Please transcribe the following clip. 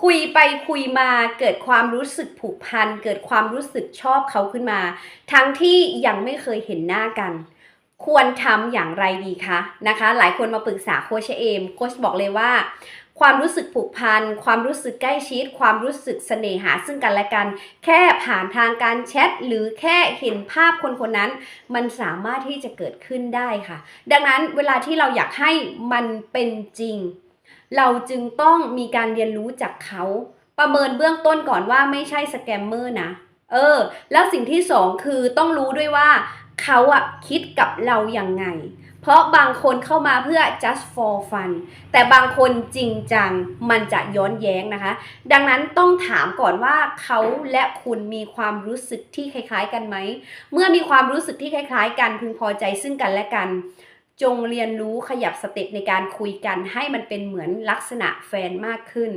คุยไปคุยมาเกิดความรู้สึกผูกพัน เกิดความรู้สึกชอบเขาขึ้นมา ทั้งที่ยังไม่เคยเห็นหน้ากัน ควรทำอย่างไรดีคะนะคะ หลายคนมาปรึกษาโคชเอมโคชบอกเลยว่า ความรู้สึกผูกพัน ความรู้สึกใกล้ชิด ความรู้สึกเสน่หาซึ่งกันและกัน แค่ผ่านทางการแชทหรือแค่เห็นภาพคนคนนั้น มันสามารถที่จะเกิดขึ้นได้ค่ะ ดังนั้นเวลาที่เราอยากให้มันเป็นจริง เราจึงต้องมีการเรียนรู้จากเขา ประเมินเบื้องต้นก่อนว่าไม่ใช่สแกมเมอร์นะ เออ แล้วสิ่งที่สองคือต้องรู้ด้วยว่าเขาอะคิดกับเราอย่างไง เพราะบางคนเข้ามาเพื่อ just for fun แต่บางคนจริงจังมันจะย้อนแย้งนะคะ ดังนั้นต้องถามก่อนว่าเขาและคุณมีความรู้สึกที่คล้าย ๆ กันไหม เมื่อมีความรู้สึกที่คล้าย ๆ กันพึงพอใจซึ่งกันและกัน จงเรียนรู้ขยับสเต็ปในการคุยกันให้มันเป็นเหมือนลักษณะแฟนมากขึ้น